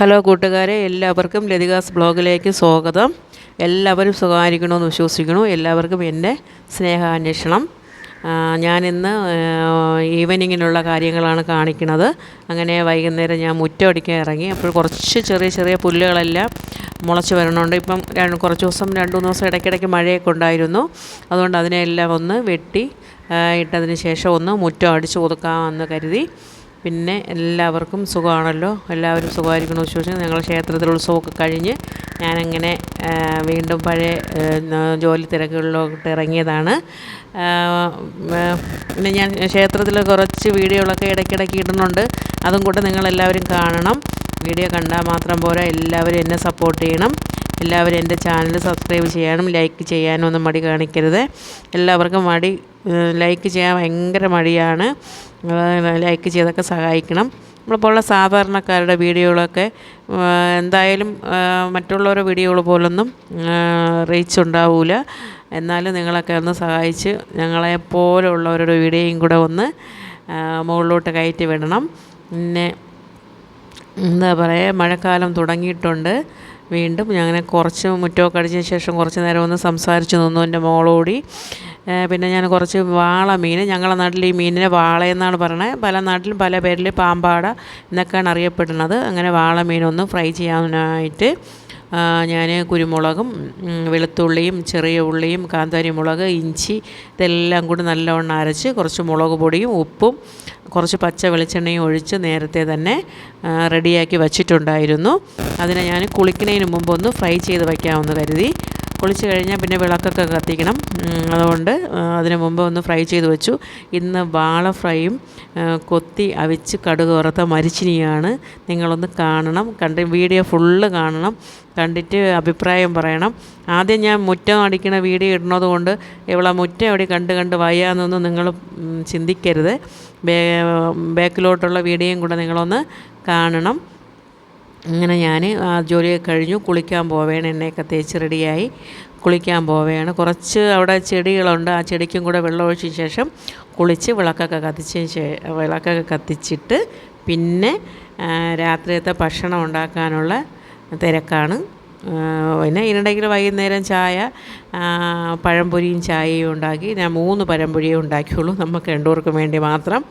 Hello കൂട്ടുകാരെ എല്ലാവർക്കും ലതികാസ് ബ്ലോഗിലേക്ക് സ്വാഗതം. എല്ലാവരും സുഖമായിരിക്കണമെന്ന് വിശ്വസിക്കുന്നു. എല്ലാവർക്കും എന്റെ സ്നേഹാന്വേഷണം. ഞാനിന്ന് ഈവനിങ്ങിനുള്ള കാര്യങ്ങളാണ് കാണിക്കുന്നത്. അങ്ങനെ വൈകുന്നേരം ഞാൻ മുറ്റമടിക്കാൻ ഇറങ്ങി. അപ്പോൾ കുറച്ച് ചെറിയ ചെറിയ പുല്ലുകളെല്ലാം മുളച്ച് വരണുണ്ട്. ഇപ്പം കുറച്ച് ദിവസം രണ്ട് മൂന്ന് ദിവസം ഇടയ്ക്കിടയ്ക്ക് മഴയൊക്കെ ഉണ്ടായിരുന്നു. അതുകൊണ്ട് അതിനെല്ലാം ഒന്ന് വെട്ടി ഇട്ടതിന് ശേഷം ഒന്ന് മുറ്റം അടിച്ച് ഒതുക്കാമെന്ന് കരുതി. പിന്നെ എല്ലാവർക്കും സുഖമാണല്ലോ. എല്ലാവരും സുഖമായിരിക്കണം വിശ്വസിച്ച് ഞങ്ങൾ ക്ഷേത്രത്തിൽ ഉത്സവമൊക്കെ കഴിഞ്ഞ് ഞാനങ്ങനെ വീണ്ടും പഴയ ജോലി തിരക്കുകളിലോട്ട് ഇറങ്ങിയതാണ്. പിന്നെ ഞാൻ ക്ഷേത്രത്തിൽ കുറച്ച് വീഡിയോകളൊക്കെ ഇടയ്ക്കിടയ്ക്ക് ഇടുന്നുണ്ട്. അതും കൂടെ നിങ്ങളെല്ലാവരും കാണണം. വീഡിയോ കണ്ടാൽ മാത്രം പോരാ. എല്ലാവരും എന്നെ സപ്പോർട്ട് ചെയ്യണം. എല്ലാവരും എന്റെ ചാനൽ സബ്സ്ക്രൈബ് ചെയ്യാനും ലൈക്ക് ചെയ്യാനും ഒന്നും മടി കാണിക്കരുത്. എല്ലാവർക്കും മടി ലൈക്ക് ചെയ്യാൻ ഭയങ്കര മടിയാണ്. ലൈക്ക് ചെയ്തൊക്കെ സഹായിക്കണം. നമ്മളിപ്പോഴുള്ള സാധാരണക്കാരുടെ വീഡിയോകളൊക്കെ എന്തായാലും മറ്റുള്ളവരുടെ വീഡിയോകൾ പോലൊന്നും റീച്ച് ഉണ്ടാവില്ല എന്നാലും നിങ്ങളൊക്കെ ഒന്ന് സഹായിച്ച് ഞങ്ങളെപ്പോലുള്ളവരുടെ വീഡിയോയും കൂടെ ഒന്ന് മുകളിലോട്ട് കയറ്റി വിടണം. പിന്നെ എന്താ പറയുക മഴക്കാലം തുടങ്ങിയിട്ടുണ്ട്. വീണ്ടും ഞാൻ കുറച്ച് മുറ്റമൊക്കെ അടിച്ചതിന് ശേഷം കുറച്ച് നേരം ഒന്ന് സംസാരിച്ച് നിന്നു എന്റെ മോളോടി. പിന്നെ ഞാൻ കുറച്ച് വാള മീൻ ഞങ്ങളുടെ നാട്ടിൽ ഈ മീനിനെ വാളയെന്നാണ് പറയുന്നത് പല നാട്ടിലും പല പേരിൽ പാമ്പാട എന്നൊക്കെയാണ് അറിയപ്പെടുന്നത്. അങ്ങനെ വാള മീനൊന്ന് ഫ്രൈ ചെയ്യാനായിട്ട് ഞാൻ കുരുമുളകും വെളുത്തുള്ളിയും ചെറിയ ഉള്ളിയും കാന്താരി മുളക് ഇഞ്ചി ഇതെല്ലാം കൂടി നല്ലവണ്ണം അരച്ച് കുറച്ച് മുളക് പൊടിയും ഉപ്പും കുറച്ച് പച്ച വെളിച്ചെണ്ണയും ഒഴിച്ച് നേരത്തെ തന്നെ റെഡിയാക്കി വച്ചിട്ടുണ്ടായിരുന്നു. അതിനെ ഞാൻ കുളിക്കുന്നതിന് മുമ്പ് ഒന്ന് ഫ്രൈ ചെയ്ത് വയ്ക്കാമെന്ന് കരുതി. കുളിച്ച് കഴിഞ്ഞാൽ പിന്നെ വിളക്കൊക്കെ കത്തിക്കണം. അതുകൊണ്ട് അതിനു മുമ്പ് ഒന്ന് ഫ്രൈ ചെയ്ത് വെച്ചു. ഇന്ന് വാള ഫ്രൈയും കൊത്തി അവിച്ച് കടുക് വറുത്ത മരിച്ചിനിയാണ് നിങ്ങളൊന്ന് കാണണം. കണ്ട് വീഡിയോ ഫുള്ള് കാണണം. കണ്ടിട്ട് അഭിപ്രായം പറയണം. ആദ്യം ഞാൻ മുറ്റം അടിക്കുന്ന വീഡിയോ ഇടുന്നത് കൊണ്ട് ഇവളെ മുറ്റം എവിടെ കണ്ട് കണ്ട് വയ്യാന്നൊന്നും നിങ്ങൾ ചിന്തിക്കരുത്. ബാക്കിലോട്ടുള്ള വീഡിയോയും കൂടെ നിങ്ങളൊന്ന് കാണണം. അങ്ങനെ ഞാൻ ആ ജോലിയൊക്കെ കഴിഞ്ഞു. കുളിക്കാൻ പോവുകയാണ് എണ്ണയൊക്കെ തേച്ച് റെഡിയായി കുളിക്കാൻ പോവുകയാണ് കുറച്ച് അവിടെ ചെടികളുണ്ട്. ആ ചെടിക്കും കൂടെ വെള്ളം ഒഴിച്ച ശേഷം കുളിച്ച് വിളക്കൊക്കെ കത്തിച്ചതിന് വിളക്കൊക്കെ കത്തിച്ചിട്ട് പിന്നെ രാത്രിയത്തെ ഭക്ഷണം ഉണ്ടാക്കാനുള്ള തിരക്കാണ്. പിന്നെ ഇതിനിടയ്ക്ക് വൈകുന്നേരം ചായ പഴംപൊരിയും ചായയും ഉണ്ടാക്കി. ഞാൻ മൂന്ന് പഴംപൊരിയേ ഉണ്ടാക്കിയുള്ളൂ. നമുക്ക് രണ്ടുപേർക്കും വേണ്ടി മാത്രം.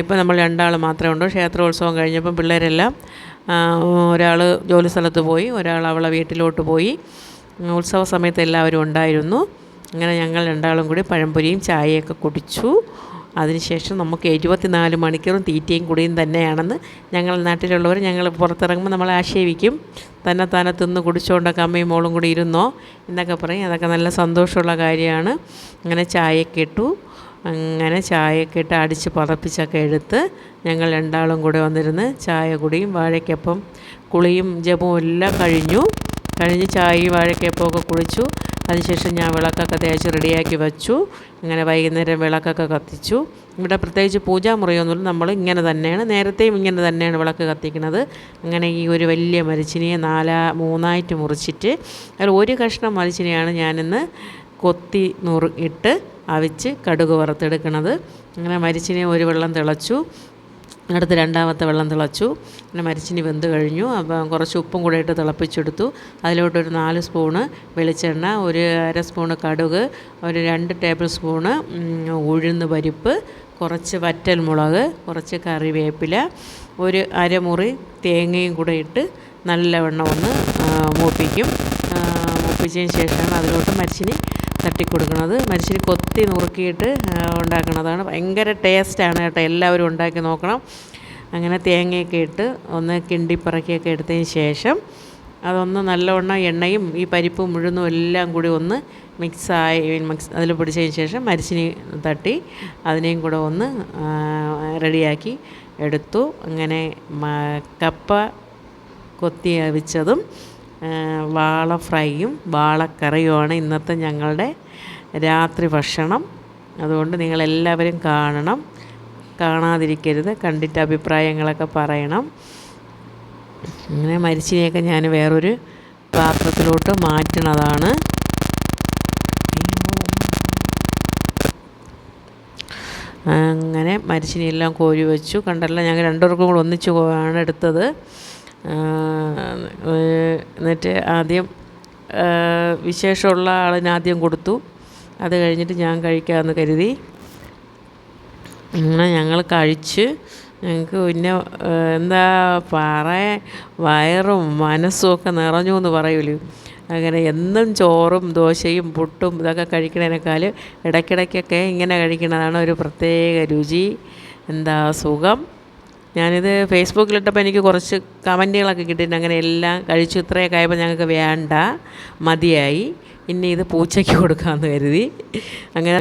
ഇപ്പോൾ നമ്മൾ രണ്ടാൾ മാത്രമേ ഉള്ളൂ. ക്ഷേത്രോത്സവം കഴിഞ്ഞപ്പം പിള്ളേരെല്ലാം ഒരാൾ ജോലി സ്ഥലത്ത് പോയി ഒരാൾ അവളെ വീട്ടിലോട്ട് പോയി. ഉത്സവ സമയത്ത് എല്ലാവരും ഉണ്ടായിരുന്നു. അങ്ങനെ ഞങ്ങൾ രണ്ടാളും കൂടി പഴംപൊരിയും ചായയൊക്കെ കുടിച്ചു. അതിനുശേഷം നമുക്ക് എഴുപത്തിനാല് മണിക്കൂറും തീറ്റയും കുടിയും തന്നെയാണെന്ന് ഞങ്ങൾ നാട്ടിലുള്ളവർ ഞങ്ങൾ പുറത്തിറങ്ങുമ്പോൾ നമ്മളെ ആക്ഷേപിക്കും. തന്നെ തന്നെ തിന്ന് കുടിച്ചുകൊണ്ടൊക്കെ അമ്മയും മോളും കൂടി ഇരുന്നോ? എന്നൊക്കെ പറയും. അതൊക്കെ നല്ല സന്തോഷമുള്ള കാര്യമാണ്. അങ്ങനെ ചായയൊക്കെ ഇട്ടു. അങ്ങനെ ചായയൊക്കെ ഇട്ട് അടിച്ച് പതപ്പിച്ചൊക്കെ എടുത്ത് ഞങ്ങൾ രണ്ടാളും കൂടെ വന്നിരുന്ന് ചായ കുടിയും വാഴയ്ക്കപ്പം കുളിയും ജപവും എല്ലാം കഴിഞ്ഞു. കഴിഞ്ഞ് ചായയും വാഴയ്ക്കപ്പമൊക്കെ കുളിച്ചു. അതിനുശേഷം ഞാൻ വിളക്കൊക്കെ തേച്ച് റെഡിയാക്കി വെച്ചു. അങ്ങനെ വൈകുന്നേരം വിളക്കൊക്കെ കത്തിച്ചു. ഇവിടെ പ്രത്യേകിച്ച് പൂജാമുറിയൊന്നുമില്ല നമ്മൾ ഇങ്ങനെ തന്നെയാണ്. നേരത്തെയും ഇങ്ങനെ തന്നെയാണ് വിളക്ക് കത്തിക്കുന്നത്. അങ്ങനെ ഈ ഒരു വലിയ മരിച്ചിനിയെ നാലാ മൂന്നായിട്ട് മുറിച്ചിട്ട്. അതിൽ ഒരു കഷ്ണം മരിച്ചിനെയാണ് ഞാനിന്ന് കൊത്തി നുറു ഇട്ട് അവിച്ച് കടുക് വറുത്തെടുക്കണത്. അങ്ങനെ മരിച്ചിനെ ഒരു വെള്ളം തിളച്ചു. അടുത്ത് രണ്ടാമത്തെ വെള്ളം തിളച്ചു. പിന്നെ മരിച്ചിനി വെന്ത് കഴിഞ്ഞു. അപ്പം കുറച്ച് ഉപ്പും കൂടെ ഇട്ട് തിളപ്പിച്ചെടുത്തു. അതിലോട്ടൊരു നാല് സ്പൂണ് വെളിച്ചെണ്ണ ഒരു അര സ്പൂണ് കടുക് ഒരു രണ്ട് ടേബിൾ സ്പൂണ് ഉഴുന്ന് പരിപ്പ് കുറച്ച് വറ്റൽ മുളക് കുറച്ച് കറിവേപ്പില ഒരു അരമുറി തേങ്ങയും കൂടെ ഇട്ട് നല്ലവണ്ണം ഒന്ന് മൂപ്പിക്കും. മൂപ്പിച്ചതിന് ശേഷമാണ് അതിലോട്ട് മരിച്ചിനി തട്ടിക്കൊടുക്കുന്നത് മരിച്ചിനി കൊത്തി നുറുക്കിയിട്ട് ഉണ്ടാക്കുന്നതാണ് ഭയങ്കര ടേസ്റ്റാണ് കേട്ടോ എല്ലാവരും ഉണ്ടാക്കി നോക്കണം. അങ്ങനെ തേങ്ങയൊക്കെ ഇട്ട് ഒന്ന് കിണ്ടിപ്പറക്കിയൊക്കെ എടുത്തതിന് ശേഷം അതൊന്ന് നല്ലവണ്ണം എണ്ണയും ഈ പരിപ്പും മുഴുന്നും എല്ലാം കൂടി ഒന്ന് മിക്സായി മിക്സ് അതിൽ പിടിച്ചതിന് ശേഷം മരിച്ചിനി തട്ടി അതിനെയും കൂടെ ഒന്ന് റെഡിയാക്കി എടുത്തു. അങ്ങനെ കപ്പ കൊത്തി അവിച്ചതും വാള ഫ്രൈയും വാളക്കറിയുമാണ് ഇന്നത്തെ ഞങ്ങളുടെ രാത്രി ഭക്ഷണം. അതുകൊണ്ട് നിങ്ങളെല്ലാവരും കാണണം. കാണാതിരിക്കരുത്. കണ്ടിട്ട് അഭിപ്രായങ്ങളൊക്കെ പറയണം. അങ്ങനെ മരിച്ചിനെയൊക്കെ ഞാൻ വേറൊരു പാത്രത്തിലോട്ട് മാറ്റണതാണ്. അങ്ങനെ മരിച്ചിനെല്ലാം കോരി വെച്ചു. കണ്ടല്ല ഞങ്ങൾ രണ്ടുപേർക്കും കൂടെ ഒന്നിച്ച് ആണ് എടുത്തത്. എന്നിട്ട് ആദ്യം വിശേഷമുള്ള ആളിന് ആദ്യം കൊടുത്തു. അത് കഴിഞ്ഞിട്ട് ഞാൻ കഴിക്കാമെന്ന് കരുതി. അങ്ങനെ ഞങ്ങൾ കഴിച്ച് ഞങ്ങൾക്ക് പിന്നെ എന്താ പറയാൻ വയറും മനസ്സും ഒക്കെ നിറഞ്ഞു എന്ന് പറയൂലേ. അങ്ങനെ എന്നും ചോറും ദോശയും പുട്ടും ഇതൊക്കെ കഴിക്കണേനേക്കാൾ ഇടയ്ക്കിടയ്ക്കൊക്കെ ഇങ്ങനെ കഴിക്കണതാണ് ഒരു പ്രത്യേക രുചി. എന്താ സുഖം? ഞാനിത് ഫേസ്ബുക്കിലിട്ടപ്പോൾ എനിക്ക് കുറച്ച് കമന്റുകളൊക്കെ കിട്ടിയിട്ടുണ്ട് അങ്ങനെ എല്ലാം കഴിച്ചു ഇത്രയൊക്കെ ആയപ്പോൾ ഞങ്ങൾക്ക് വേണ്ട മതിയായി. ഇനി ഇത് പൂച്ചയ്ക്ക് കൊടുക്കാമെന്ന് കരുതി. അങ്ങനെ